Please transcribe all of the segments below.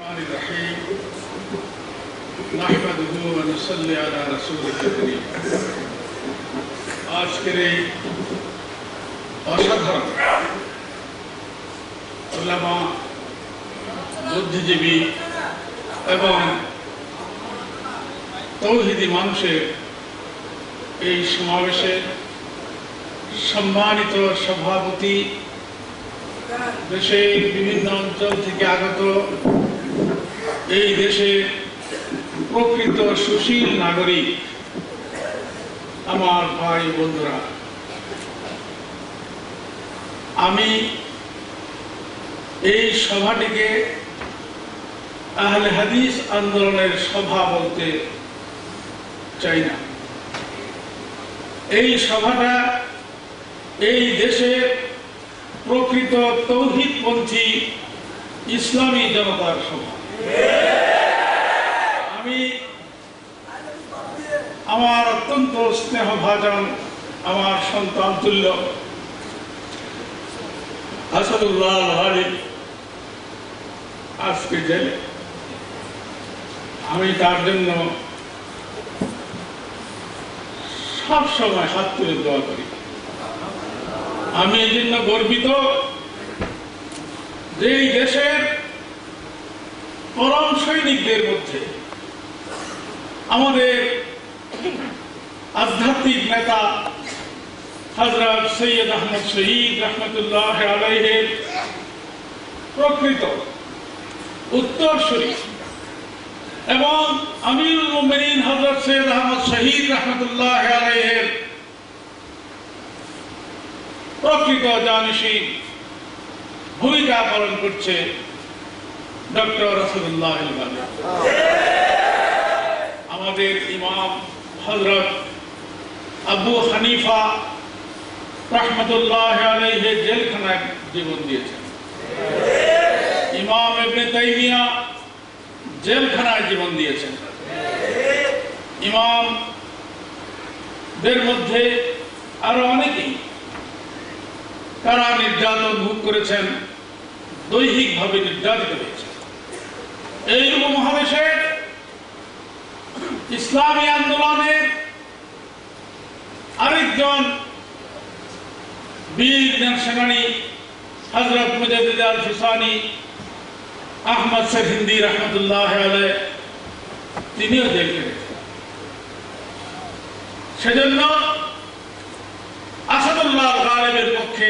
الرحمن الرحيم نحمده ونصلي على رسوله الكريم আজকের এই অসাধারণ ওলামা বুদ্ধিজীবী এবং তৌহিদি মানুষের এই সমাবেশে সম্মানিত সভাপতি দেশের বিভিন্ন অঞ্চল থেকে আগত এই দেশে প্রকৃত সুশীল নাগরিক আমার ভাই বন্ধুরা, আমি এই সভাটিকে আহলে হাদিস আন্দোলনের সভা বলতে চাই না। এই সভাটা এই দেশের প্রকৃত তৌহিদপন্থী ইসলামী জনতার সভা। আমি আমার অত্যন্ত আমার সন্তান তুল্য আজকে আমি তার জন্য সব সময় হাত তুলে দোয়া করি। আমি এই জন্য গর্বিত যে দেশের পরম সৈনিকদের মধ্যে আমাদের আধ্যাত্মিক নেতা হজরত সৈয়দ আহমদ শহীদ রহমতুল্লাহ আলাইহের প্রকৃত উত্তরসূরি এবং আমিরুল মোমিনিন হজরত সৈয়দ আহমদ শহীদ রহমতুল্লাহ আলাইহের প্রকৃত জানিসী ভূমিকা পালন করছে ডক্টর রসদুল্লাহ আমাদের ইমাম হজরত আবু হানিফা রহমতুল্লাহ আলাইহে জেলখানায় জীবন দিয়েছেন। ইমাম ইবনে তাইমিয়া জেলখানায় জীবন দিয়েছেন। ইমাম দের মধ্যে আরও অনেকেই তারা নির্যাতন ভোগ করেছেন, দৈহিকভাবে নির্যাতিত এই উপমহাদেশে ইসলামী আন্দোলনের আরেকজন বীর সেনানী হজরত মুজাদ্দিদ আল ফিসানি আহমদ হিন্দি রহমতুল্লাহ আলাই তিনিও জেল সেজন্য আসাদুল্লাহ গালেবের পক্ষে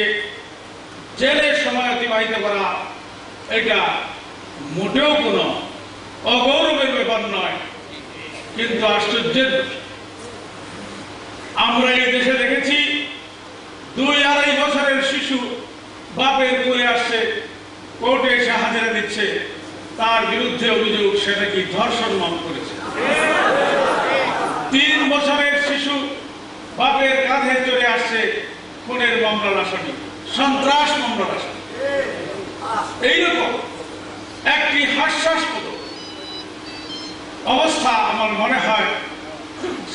জেলের সময় অতিবাহিত করা এটা মোটেও কোনো অগৌরবের ব্যাপার নয়। কিন্তু আশ্চর্যের, আমরা এই দেশে দেখেছি, দুই আড়াই বছরের শিশু বাপের করে আসছে, কোর্টে এসে হাজিরা দিচ্ছে, তার বিরুদ্ধে অভিযোগ সে নাকি ধর্ষণ মাম করেছে? তিন বছরের শিশু বাপের কাঁধে চলে আসছে, খুনের মামলার আসামি সন্ত্রাস মামলার আসামি এইরকম একটি হাস্যাস্পদ অবস্থা আমার মনে হয়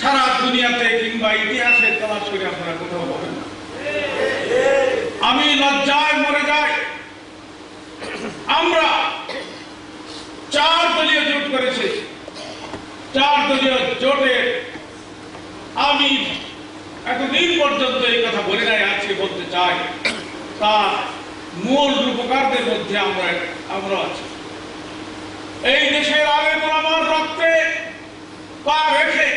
সারা দুনিয়াতে কিংবা ইতিহাসে তলাশ করে আপনারা কোথাও পাবেন আমি লজ্জায় মরে যাই। আমরা চার দলীয় জোট করেছি। চার দলীয় জোটে আমি এতদিন পর্যন্ত এই কথা বলে নাই, আজকে বলতে চাই, তার মূল রূপকারদের মধ্যে আমরা আমরা আছি। এই দেশের আলেম আমার রক্তে পা রেখে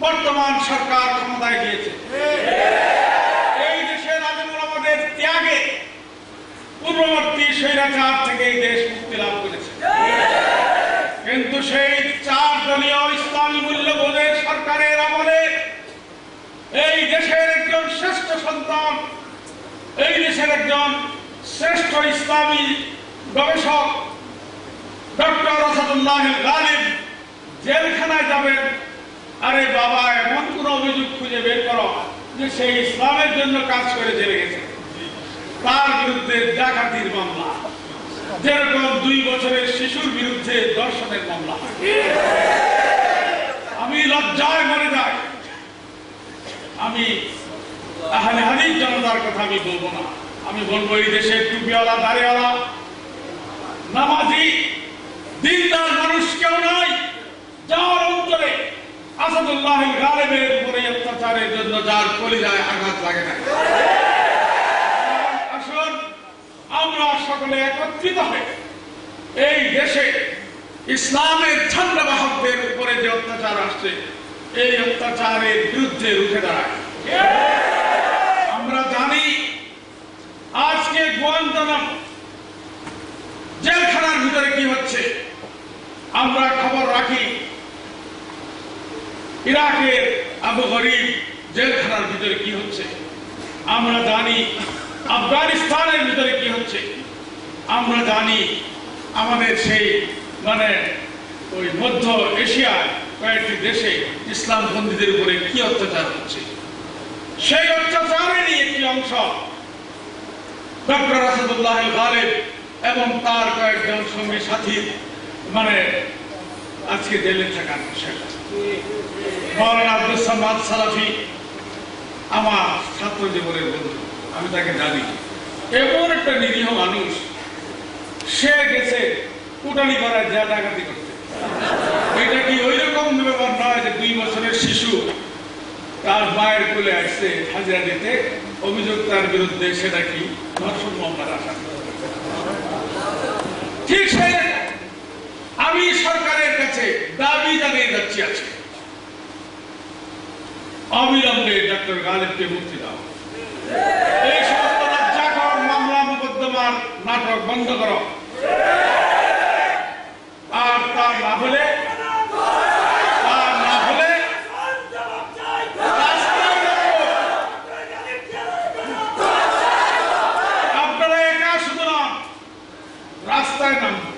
বর্তমান সরকার ক্ষমতায় গিয়েছে। এই দেশের ত্যাগে পূর্ববর্তী থেকে এই দেশ মুক্তি লাভ করেছে। কিন্তু সেই সরকারের এই দেশের একজন শ্রেষ্ঠ সন্তান, এই দেশের একজন শ্রেষ্ঠ ইসলামী গবেষক জেলখানায় যাবেন। আরে বাবা, এমন কোন অভিযোগ খুঁজে বের করো যে সেই ইসলামের জন্য কাজ করে জেলে গেছে। তার বিরুদ্ধে ডাকাতির মামলা। যেরকম দুই বছরের শিশুর বিরুদ্ধে দর্শনের মামলা। আমি লজ্জায় মরে যাই। আমি আহলে হাদিস জনতার কথা আমি বলব না। আমি বলব এই দেশের টুপিওয়ালা, দাড়িওয়ালা, নামাজি দিনদার মানুষ কেউ নাই। যার অন্তরে আসাদুল্লাহ গালেবের উপরে অত্যাচারের জন্য যার কলিজায় আঘাত লাগে না। আসুন, আমরা সকলে একত্রিত হয়ে এই দেশে ইসলামের ঝান্ডা বাহকদের উপরে যে অত্যাচার আসছে, এই অত্যাচারের বিরুদ্ধে রুখে দাঁড়ায়। আমরা জানি আজকে গোয়ান্তানাম জেলখানার ভিতরে কি হচ্ছে। আমরা খবর রাখি। ইরাকের আবু গরিব জেলখানার ভিতরে কি হচ্ছে? আমরা জানি আফগানিস্তানের ভিতরে কি হচ্ছে। আমরা জানি আমাদের সেই মানে ওই মধ্য এশিয়ার কয়েকটি দেশে ইসলাম বন্দীদের উপরে কি অত্যাচার হচ্ছে। সেই অত্যাচারেরই একটি অংশ ডক্টর আসাদুল্লাহ গালেব এবং তার কয়েকজন সঙ্গী সাথী মানে আজকে জেলে থাকার বিষয়। মৌলানা আব্দুল সালাফি আমার ছাত্র জীবনের বন্ধু, আমি তাকে জানি। এমন একটা নিরীহ মানুষ, সে গেছে কুটানি করার যা ডাকাতি করতে। এটা কি ওই রকম ব্যাপার নয় যে দুই বছরের শিশু তার মায়ের কোলে আসছে হাজিরা দিতে? অভিযোগ তার বিরুদ্ধে, সেটা কি? ধর্ষণ মামলার আশা ঠিক সেই রকম আমি সরকারের কাছে জানিয়ে যাচ্ছি আছে। অবিলম্বে ডক্টর গালেবকে মুক্তি দাও। এই সমস্ত লজ্জাকর মামলা মোকদ্দমার নাটক বন্ধ করো। আর তা না হলে তা না হলে রাস্তায় নামবো। আপনারা একা শুধু না রাস্তায় নামবো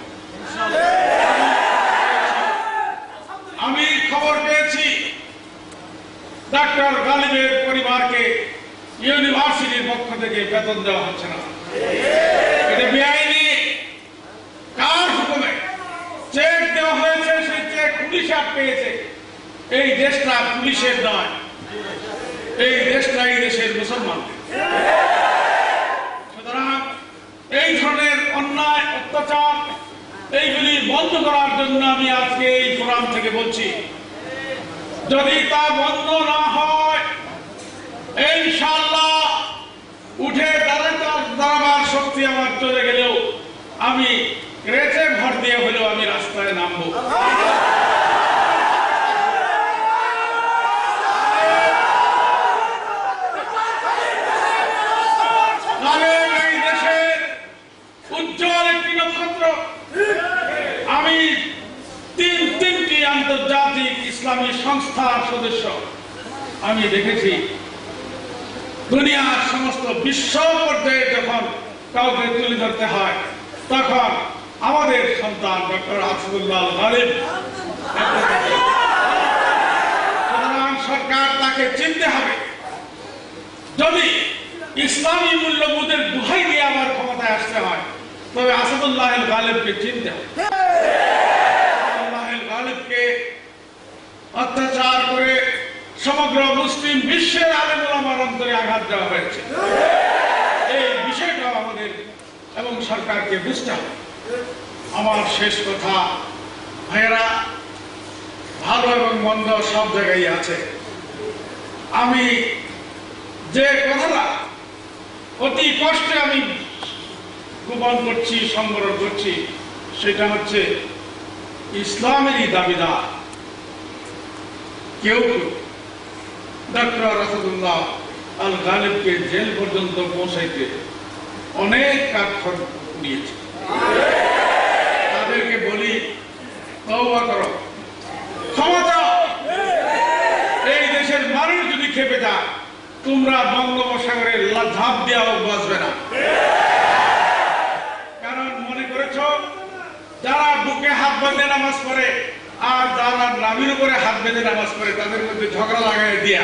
আমি খবর পেয়েছি ডাক্তার গালিবের পরিবারকে ইউনিভার্সিটির পক্ষ থেকে বেতন দেওয়া হচ্ছে না এটা বেআইনি কার হুকুমে চেক দেওয়া হয়েছে সেই চেক পুলিশ আট পেয়েছে। এই দেশটা পুলিশের নয় এই দেশটা এই দেশের মুসলমানদের। এই ধরনের অন্যায়, অত্যাচার, এইগুলি বন্ধ করার জন্য আমি আজকে এই থেকে বলছি, যদি তা বন্ধ না হয় উঠে দাঁড়াবার শক্তি আমার চলে গেলেও আমি ক্রেচে ভর দিয়ে হলেও আমি রাস্তায় নামবো। গালেব এই দেশের উজ্জ্বল একটি নক্ষত্র। আমি তিন তিনটি আন্তর্জাতিক ইসলামী সংস্থার সদস্য। আমি দেখেছি, দুনিয়ার সমস্ত বিশ্ব পর্যায়ে যখন কাউকে তুলে ধরতে হয়, তখন আমাদের সন্তান ডক্টর আফসুল্লাহ গালিব সরকার তাকে চিনতে হবে। যদি ইসলামী মূল্যবোধের দুহাই দিয়ে আমার ক্ষমতায় আসতে হয়। তবে আসাদুল্লাহ গালেবকে চিনতে হবে। গালেবকে অত্যাচার করে সমগ্র মুসলিম বিশ্বের আলেমুল আমার অন্তরে আঘাত দেওয়া হয়েছে। এই বিষয়টাও আমাদের এবং সরকারকে বুঝতে হবে। আমার শেষ কথা, ভাইয়েরা, ভালো এবং মন্দ সব জায়গায় আছে। আমি যে কথাটা অতি কষ্টে আমি গোপন করছি, সংবরণ করছি। সেটা হচ্ছে ইসলামেরই দাবিদার। কেউ কেউ। ডক্টর রাসাদুল্লাহ আল গালিবকে জেল পর্যন্ত পৌঁছাইতে অনেক কাঠখড় নিয়েছে। তাদেরকে বলি, তওবা করো। ক্ষমা চাও। এই দেশের মানুষ যদি খেপে যায় তোমরা বঙ্গোপসাগরের লা- ঝাঁপ দেওয়া বাঁচবে না। কারণ মনে করেছ, যারা বুকে হাত বেঁধে নামাজ পড়ে, আর যারা নাভির উপরে হাত বেঁধে নামাজ পড়ে, তাদের মধ্যে ঝগড়া লাগাই দিয়া,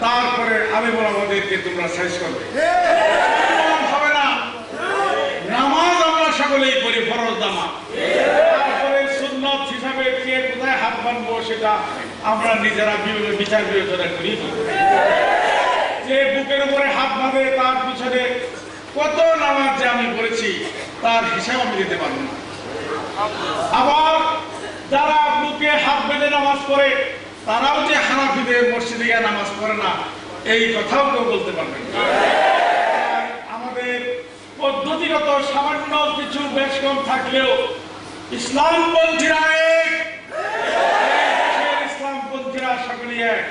তারপরে আমি বলা আমাদেরকে তোমরা শেষ করবে। হবে না। নামাজ আমরা সকলেই পড়ি, ফরজ নামাজ। তারপরে সুন্নত হিসাবে কে কোথায় হাত বাঁধবো সেটা আমরা নিজেরা বিচার বিবেচনা করি। যে বুকের উপরে হাত বাঁধে, তার পিছনে কত নামাজ যে আমি পড়েছি, তার হিসাব আমি দিতে পারব না। আবার যারা বুকে হাত বেঁধে নামাজ পড়ে, তারাও যে হানাফিদের মসজিদে গিয়ে নামাজ পড়ে না, এই কথাও কেউ বলতে পারবেন আমাদের পদ্ধতিগত সামান্য কিছু বেশ কম থাকলেও ইসলামপন্থীরা এক। ইসলামপন্থীরা সকলেই এক।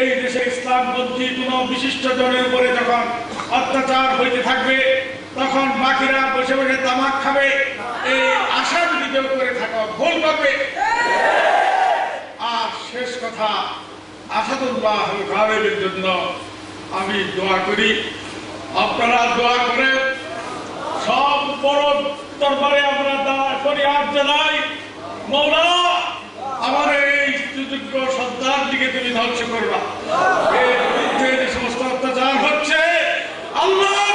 এই দেশে ইসলামপন্থী কোন বিশিষ্ট জনের উপরে যখন অত্যাচার হইতে থাকবে, তখন বাকিরা বসে বসে তামাক খাবে, এই আশা যদি কেউ করে থাকো, ভুল করবে। আর শেষ কথা আসাদুল্লাহ জন্য আমি দোয়া করি। আপনারা দোয়া করে সব বড় দরবারে আমরা দোয়া করি। আর জানাই, মৌলা, আমার বিশ্বাসযোগ্য সত্তার দিকে তুমি ধ্বংস করবা এর বিরুদ্ধে যে সমস্ত অত্যাচার হচ্ছে আল্লাহ